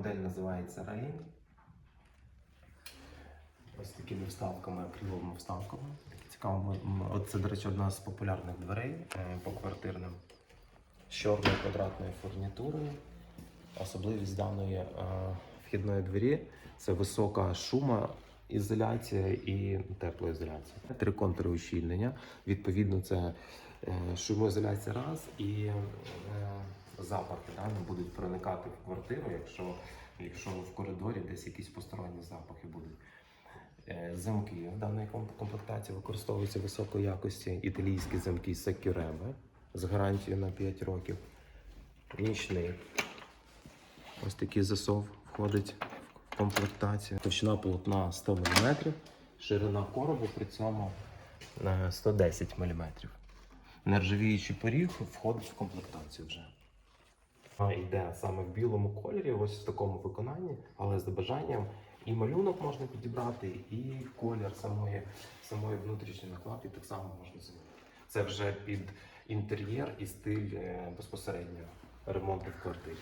Модель називається Rain. Ось такими вставками, акриловими вставками. Цікаво, це, до речі, одна з популярних дверей е, по квартирним з чорною квадратною фурнітурою. Особливість даної е, вхідної двері це висока шумоізоляція і теплоізоляція. Три контури ущільнення. Відповідно, це е, шумоізоляція раз і запахи да, не будуть проникати в квартиру, якщо, якщо в коридорі десь якісь посторонні запахи будуть. Е, Замки в даної комплектації використовуються високої якості італійські замки Secureme з гарантією на 5 років. Нічний. Ось такий засов входить в комплектацію. Товщина полотна 100 мм, ширина коробу при цьому е, 110 мм. Нержавіючий поріг входить в комплектацію вже. Йде саме в білому кольорі, ось в такому виконанні, але з бажанням і малюнок можна підібрати, і колір самої, самої внутрішньої накладки так само можна змінити. Це вже під інтер'єр і стиль е, безпосередньо ремонту в квартирі.